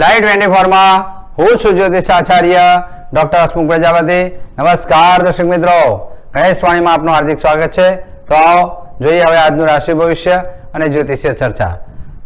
Live twenty ફોરમાં હું છું જ્યોતિષ આચાર્ય ડોક્ટર હસમુખ પ્રજાપતિ. નમસ્કાર દર્શક મિત્રો. ગણેશ વાણીમાં આપનું હાર્દિક સ્વાગત છે. તો આવો જોઈએ હવે આજનું રાશિ ભવિષ્ય અને જ્યોતિષીય ચર્ચા.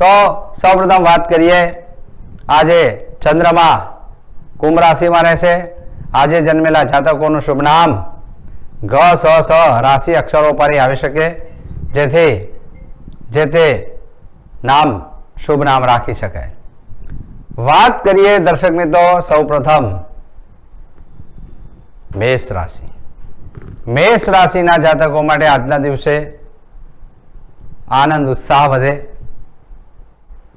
તો સૌપ્રથમ વાત કરીએ. આજે ચંદ્રમા કુંભ રાશિમાં રહેશે. આજે જન્મેલા જાતકોનું શુભ નામ ગ સ સ રાશિ અક્ષરો પર આવી શકે. જેથી જે તે નામ શુભ નામ રાખી શકાય. વાત કરીએ દર્શક મિત્રો સૌ પ્રથમ મેષ રાશિ. મેષ રાશિના જાતકો માટે આજના દિવસે આનંદ, ઉત્સાહ વધે.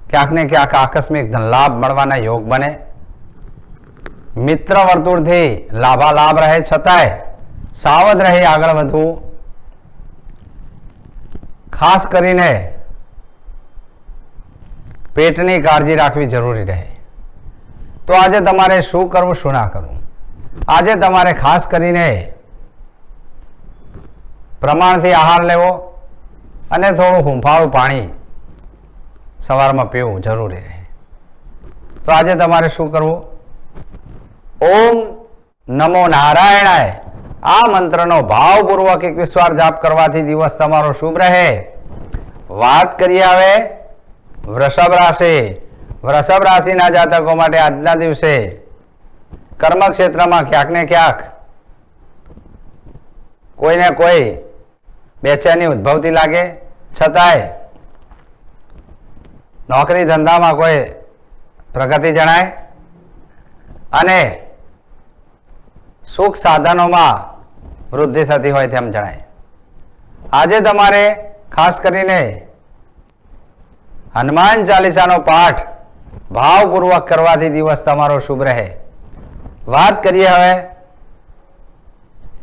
ક્યાંક ને ક્યાંક આકસ્મિક ધનલાભ મળવાના યોગ બને. મિત્ર વર્તુળથી લાભાલાભ રહે, છતાંય સાવધ રહી આગળ વધવું. ખાસ કરીને પેટની કાળજી રાખવી જરૂરી રહે. તો આજે તમારે શું કરવું, શું ના કરવું? આજે તમારે ખાસ કરીને પ્રમાણથી આહાર લેવો અને થોડું હુંફાળું પાણી સવારમાં પીવું જરૂરી રહે. તો આજે તમારે શું કરવું? ઓમ નમો નારાયણાય. આ મંત્રનો ભાવપૂર્વક એકવીસ વાર જાપ કરવાથી દિવસ તમારો શુભ રહે. વાત કરીએ હવે વૃષભ રાશિ વૃષભ રાશિના જાતકો માટે આજના દિવસે કર્મ ક્ષેત્રમાં ક્યાંક ને ક્યાંક કોઈને કોઈ બેચેની ઉદ્ભવતી લાગે. છતાંય નોકરી ધંધામાં કોઈ પ્રગતિ જણાય અને સુખ સાધનોમાં વૃદ્ધિ થતી હોય તેમ જણાય. આજે તમારે ખાસ કરીને હનુમાન ચાલીસાનો પાઠ ભાવપૂર્વક કરવાથી દિવસ તમારો શુભ રહે. વાત કરીએ હવે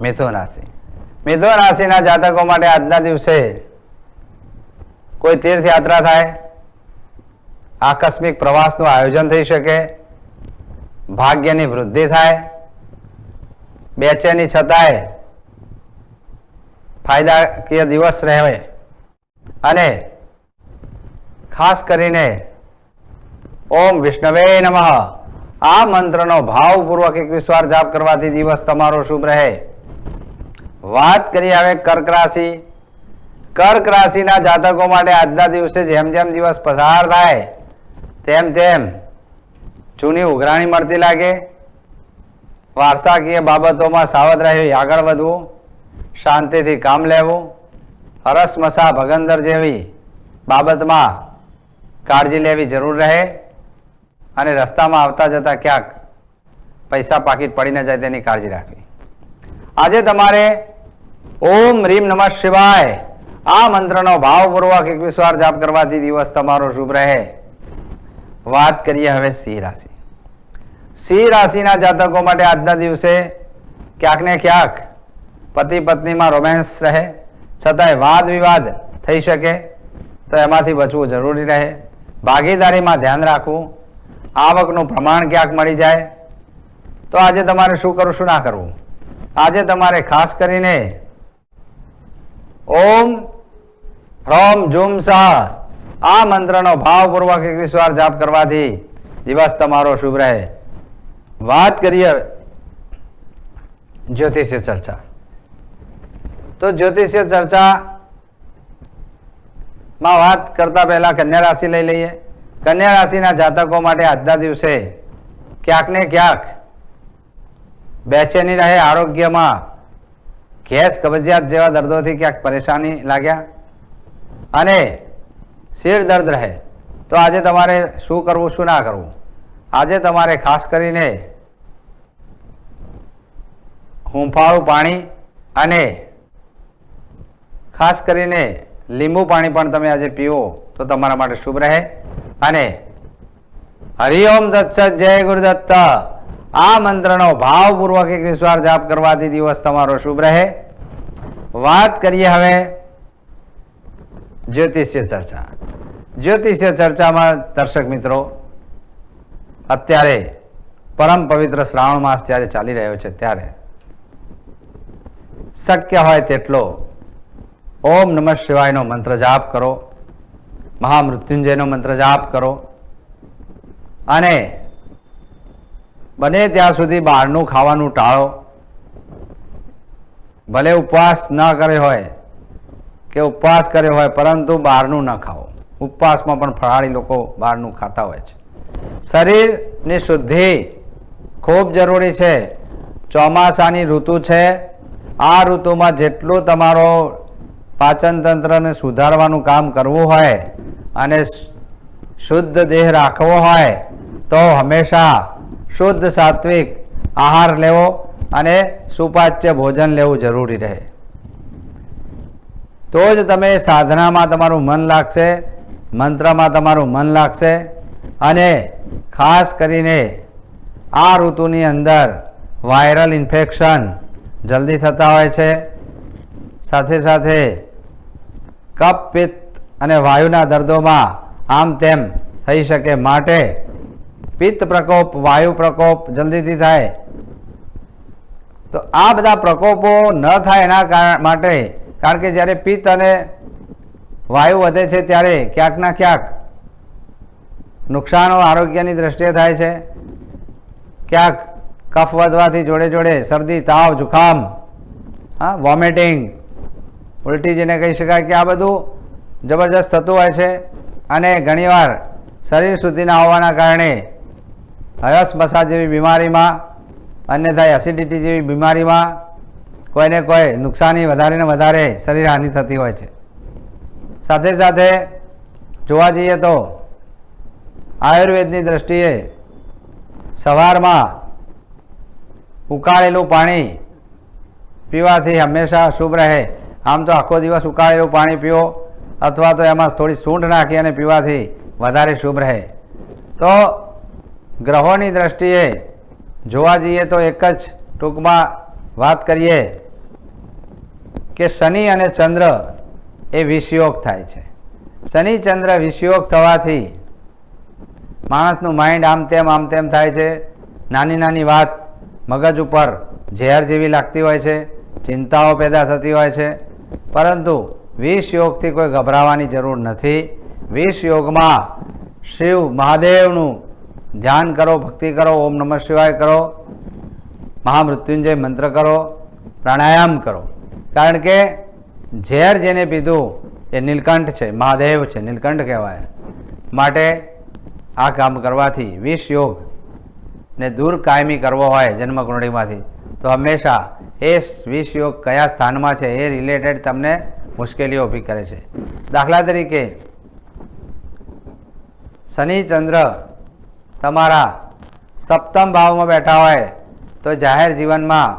મિથુન રાશિ. મિથુન રાશિના જાતકો માટે આજના દિવસે કોઈ તીર્થયાત્રા થાય, આકસ્મિક પ્રવાસનું આયોજન થઈ શકે, ભાગ્યની વૃદ્ધિ થાય, બેચેની છતાંય ફાયદાકીય દિવસ રહે અને ખાસ કરીને ઓમ વિષ્ણવે નમઃ. આ મંત્રનો ભાવપૂર્વક એકવીસ વાર જાપ કરવાથી દિવસ તમારો શુભ રહે. વાત કરીએ હવે કર્ક રાશિ. કર્ક રાશિના જાતકો માટે આજના દિવસે જેમ જેમ દિવસ પસાર થાય, તેમ તેમ જૂની ઉઘરાણી મળતી લાગે. વારસાકીય બાબતોમાં સાવધ રહી, આગળ વધવું, શાંતિથી કામ લેવું, હરસમસા ભગંદર જેવી બાબતમાં કાળજી લેવી જરૂર રહે અને રસ્તામાં આવતા જતા ક્યાંક પૈસા પાકીટ પડી ન જાય તેની કાળજી રાખવી. આજે તમારે ઓમ રીમ નમઃ શિવાય. આ મંત્રનો ભાવપૂર્વક એકવીસ વાર જાપ કરવાથી દિવસ તમારો શુભ રહે. વાત કરીએ હવે સિંહ રાશિ. સિંહ રાશિના જાતકો માટે આજના દિવસે ક્યાંક ને ક્યાંક પતિ પત્નીમાં રોમેન્સ રહે. છતાંય વાદ વિવાદ થઈ શકે તો એમાંથી બચવું જરૂરી રહે. ભાગીદારીમાં ધ્યાન રાખવું, આવકનું પ્રમાણ ક્યાંક મળી જાય, તો આજે તમારે શું કરવું શું ના કરવું? આજે તમારે ખાસ કરીને ઓમ હ્રોમ ઝુમ સા, આ મંત્રનો ભાવપૂર્વક એકવીસ વાર જાપ કરવાથી દિવસ તમારો શુભ રહે. વાત કરીએ જ્યોતિષ્ય ચર્ચા. તો જ્યોતિષ્ય ચર્ચા માં વાત કરતા પહેલા કન્યા રાશિ લઈ લઈએ. કન્યા રાશિના જાતકો માટે આજના દિવસે ક્યાંક ને ક્યાંક બેચેની રહે આરોગ્યમાં ગેસ કબજિયાત જેવા દર્દોથી ક્યાંક પરેશાની લાગ્યા અને શિર દર્દ રહે, તો આજે તમારે શું કરવું, શું ના કરવું? આજે તમારે ખાસ કરીને હુંફાળું પાણી અને ખાસ કરીને લીંબુ પાણી પણ તમે આજે પીવો તો તમારા માટે શુભ રહે. અને હરિઓમ દત્સત જય ગુરુદત્ત. આ મંત્રનો ભાવપૂર્વક એક વિશ્વાસ જાપ કરવાથી દિવસ તમારો શુભ રહે. વાત કરીએ હવે જ્યોતિષ્ય ચર્ચા. જ્યોતિષ્ય ચર્ચામાં દર્શક મિત્રો, અત્યારે પરમ પવિત્ર શ્રાવણ માસ જ્યારે ચાલી રહ્યો છે ત્યારે શક્ય હોય તેટલો ઓમ નમઃ શિવાયનો મંત્ર જાપ કરો. મહામૃત્યુંજયનો મંત્ર જાપ કરો. અને બને ત્યાં સુધી બહારનું ખાવાનું ટાળો. ભલે ઉપવાસ ન કર્યો હોય કે ઉપવાસ કર્યો હોય, પરંતુ બહારનું ન ખાઓ. ઉપવાસમાં પણ ફરાળી લોકો બહારનું ખાતા હોય છે. શરીરની શુદ્ધિ ખૂબ જરૂરી છે. ચોમાસાની ઋતુ છે. આ ઋતુમાં જેટલું તમારો પાચન તંત્રને સુધારવાનું કામ કરવું હોય અને શુદ્ધ દેહ રાખવો હોય, તો હંમેશા શુદ્ધ સાત્વિક આહાર લેવો અને સુપાચ્ય ભોજન લેવું જરૂરી રહે. તો જ તમે સાધનામાં તમારું મન લાગશે, મંત્રમાં તમારું મન લાગશે અને ખાસ કરીને આ ઋતુની અંદર વાયરલ ઇન્ફેક્શન જલ્દી થતા હોય છે. સાથે સાથે કફ પિત્ત અને વાયુના દર્દોમાં આમ તેમ થઈ શકે માટે પિત્ત પ્રકોપ, વાયુ પ્રકોપ જલ્દીથી થાય. તો આ બધા પ્રકોપો ન થાય એના કારણ માટે, કારણ કે જ્યારે પિત્ત અને વાયુ વધે છે ત્યારે ક્યાંકના ક્યાંક નુકસાનો આરોગ્યની દ્રષ્ટિએ થાય છે. ક્યાંક કફ વધવાથી જોડે જોડે શરદી, તાવ, જુખામ, હા, વોમિટિંગ ઉલટી જેને કહી શકાય કે આ બધું જબરજસ્ત થતું હોય છે અને ઘણીવાર શરીર સુધીના હોવાના કારણે હરસ મસા જેવી બીમારીમાં, અન્યથા એસિડિટી જેવી બીમારીમાં કોઈને કોઈ નુકસાની વધારે ને વધારે શરીર હાનિ થતી હોય છે. સાથે સાથે જોવા જઈએ તો આયુર્વેદની દ્રષ્ટિએ સવારમાં ઉકાળેલું પાણી પીવાથી હંમેશા શુભ રહે. આમ તો આખો દિવસ ઉકાળેલું પાણી પીવો અથવા તો એમાં થોડી સૂંઢ નાખી અને પીવાથી વધારે શુભ રહે. તો ગ્રહોની દ્રષ્ટિએ જોવા જઈએ તો એક જ ટૂંકમાં વાત કરીએ કે શનિ અને ચંદ્ર એ વિષયોગ થાય છે. શનિ, ચંદ્ર વિષયોગ થવાથી માણસનું માઇન્ડ આમ તેમ આમ તેમ થાય છે. નાની નાની વાત મગજ ઉપર ઝેર જેવી લાગતી હોય છે, ચિંતાઓ પેદા થતી હોય છે. પરંતુ વિષ યોગથી કોઈ ગભરાવાની જરૂર નથી. વિષ યોગમાં શિવ મહાદેવનું ધ્યાન કરો, ભક્તિ કરો, ઓમ નમઃ શિવાય કરો, મહામૃત્યુંજય મંત્ર કરો, પ્રાણાયામ કરો. કારણ કે ઝેર જેને પીધું એ નીલકંઠ છે, મહાદેવ છે, નીલકંઠ કહેવાય. માટે આ કામ કરવાથી વિષ યોગ ને દૂર કાયમી કરવો હોય જન્મકુંડળીમાંથી. તો હંમેશા એ વિષ યોગ કયા સ્થાનમાં છે એ રિલેટેડ તમને મુશ્કેલીઓ ઊભી કરે છે. દાખલા તરીકે, શનિ ચંદ્ર તમારા સપ્તમ ભાવમાં બેઠા હોય તો જાહેર જીવનમાં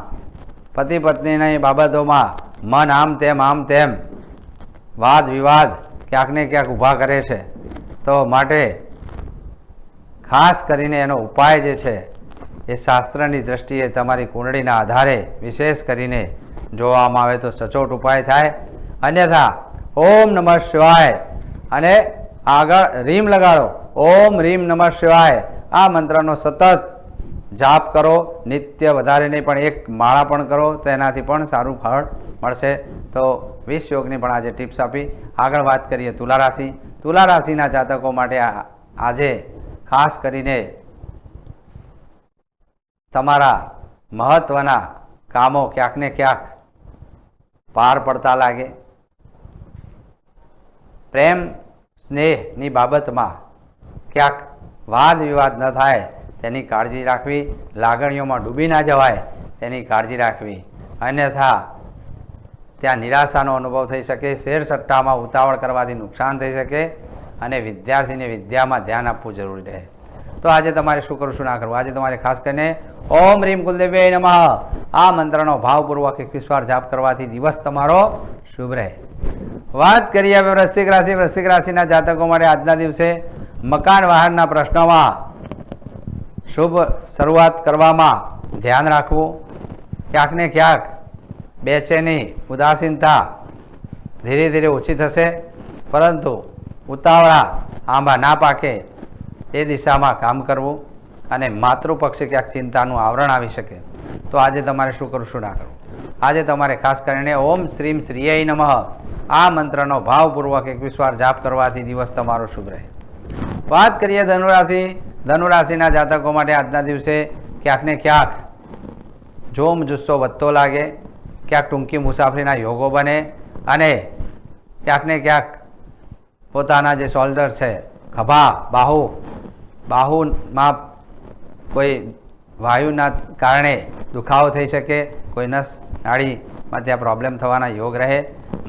પતિ પત્નીની બાબતોમાં મન આમ તેમ આમ તેમ વાદ વિવાદ ક્યાંક ને ક્યાંક ઊભા કરે છે. તો માટે ખાસ કરીને એનો ઉપાય જે છે એ શાસ્ત્રની દ્રષ્ટિએ તમારી કુંડળીના આધારે વિશેષ કરીને જોવામાં આવે તો સચોટ ઉપાય થાય. અન્યથા, ઓમ નમઃ શિવાય. અને આગળ રીમ લગાડો. ઓમ રીમ નમઃ શિવાય. આ મંત્રનો સતત જાપ કરો. નિત્ય વધારે નહીં, પણ એક માળા પણ કરો. તો એનાથી પણ સારું ફળ મળશે. તો વિષ યોગની પણ આજે ટિપ્સ આપી. આગળ વાત કરીએ તુલા રાશિ. તુલા રાશિના જાતકો માટે આજે ખાસ કરીને તમારા મહત્વના કામો ક્યાંક ને ક્યાંક પાર પડતા લાગે. પ્રેમ, સ્નેહની બાબતમાં ક્યાંક વાદ વિવાદ ન થાય, તેની કાળજી રાખવી. લાગણીઓમાં ડૂબી ના જવાય, તેની કાળજી રાખવી. અન્યથા, ત્યાં નિરાશાનો અનુભવ થઈ શકે, શેર સટ્ટામાં ઉતાવળ કરવાથી નુકસાન થઈ શકે અને વિદ્યાર્થીને વિદ્યામાં ધ્યાન આપવું જરૂરી રહે. તો આજે તમારે શું કરવું શું ના કરવું આજે તમારે ખાસ કરીને ઓમ રીમ કુલદેવ્ય નમઃ. આ મંત્રનો ભાવપૂર્વક એકવીસ વાર જાપ કરવાથી દિવસ તમારો શુભ રહે. વાત કરીએ હવે વૃશ્ચિક રાશિ. વૃશ્ચિક રાશિના જાતકો માટે આજના દિવસે મકાન વાહનના પ્રશ્નોમાં શુભ શરૂઆત કરવામાં ધ્યાન રાખવું. ક્યાંક ને ક્યાંક બેચેની ઉદાસીનતા ધીરે ધીરે ઓછી થશે, પરંતુ ઉતાવળા આંબા ના પાકે એ દિશામાં કામ કરવું અને માતૃપક્ષે ક્યાંક ચિંતાનું આવરણ આવી શકે, તો આજે તમારે શું કરવું, શું ના કરવું? આજે તમારે ખાસ કરીને ઓમ શ્રીમ શ્રીય નમઃ. આ મંત્રનો ભાવપૂર્વક એકવીસ વાર જાપ કરવાથી દિવસ તમારો શુભ રહે. વાત કરીએ ધનુરાશિ. ધનુરાશિના જાતકો માટે આજના દિવસે ક્યાંક ને ક્યાંક જોમ જુસ્સો વધતો લાગે, ક્યાંક ટૂંકી મુસાફરીના યોગો બને અને ક્યાંક ને ક્યાંક પોતાના જે શોલ્ડર છે ખભા બાહુ બાહુમાં કોઈ વાયુના કારણે દુખાવો થઈ શકે, કોઈ નસ નાળીમાં ત્યાં પ્રોબ્લેમ થવાના યોગ રહે,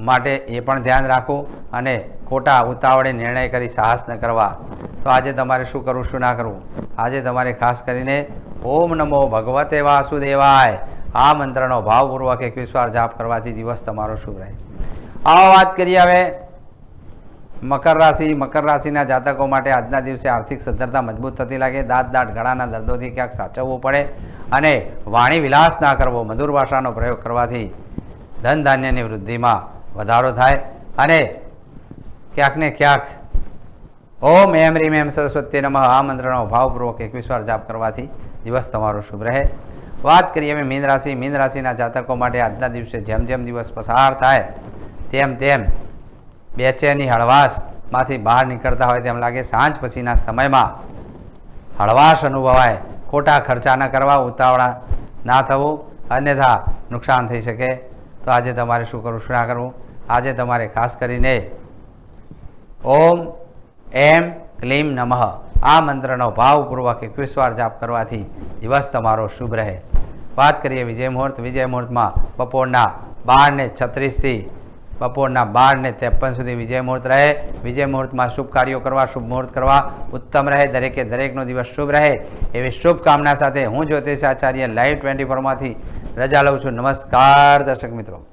માટે એ પણ ધ્યાન રાખવું અને ખોટા ઉતાવળે નિર્ણય કરી સાહસ ન કરવા. તો આજે તમારે શું કરવું, શું ના કરવું? આજે તમારે ખાસ કરીને ઓમ નમો ભગવતે વાસુદેવાય. આ મંત્રનો ભાવપૂર્વક એકવીસ વાર જાપ કરવાથી દિવસ તમારો શુભ રહે. આવો વાત કરીએ હવે મકર રાશિ, મકર રાશિના જાતકો માટે આજના દિવસે આર્થિક સદ્ધરતા મજબૂત થતી લાગે. દાંત દાંત ગળાના દર્દોથી ક્યાંક સાચવવું પડે અને વાણી વિલાસ ના કરવો. મધુર ભાષાનો પ્રયોગ કરવાથી ધન ધાન્યની વૃદ્ધિમાં વધારો થાય અને ક્યાંક ને ક્યાંક ઓમ એમ રીમ એમ સરસ્વતી નમઃ આ મંત્રનો ભાવપૂર્વક એકવીસ વાર જાપ કરવાથી દિવસ તમારો શુભ રહે. વાત કરીએ અમે મીન રાશિ. મીન રાશિના જાતકો માટે આજના દિવસે જેમ જેમ દિવસ પસાર થાય, તેમ તેમ બેચેની હળવાશમાંથી બહાર નીકળતા હોય તેમ લાગે સાંજ પછીના સમયમાં હળવાશ અનુભવાય. ખોટા ખર્ચા ન કરવા, ઉતાવળા ના થવું, અન્યથા નુકસાન થઈ શકે. તો આજે તમારે શું કરવું? શું ના કરવું? આજે તમારે ખાસ કરીને ઓમ એમ ક્લીમ નમઃ. આ મંત્રનો ભાવપૂર્વક એકવીસ વાર જાપ કરવાથી દિવસ તમારો શુભ રહે. વાત કરીએ વિજય મુહૂર્ત. વિજય મુહૂર્તમાં બપોરના બાર ને છત્રીસથી બપોરના બાર ને ત્રેપન સુધી વિજય મુહૂર્ત રહે. વિજય મુહૂર્તમાં શુભ કાર્યો કરવા, શુભ મુહૂર્ત કરવા. ઉત્તમ રહે. દરેકે દરેકનો દિવસ શુભ રહે. એવી શુભકામના સાથે હું જ્યોતિષ આચાર્ય લાઈવ ટ્વેન્ટી ફોરમાંથી રજા લઉં છું. નમસ્કાર, દર્શક મિત્રો.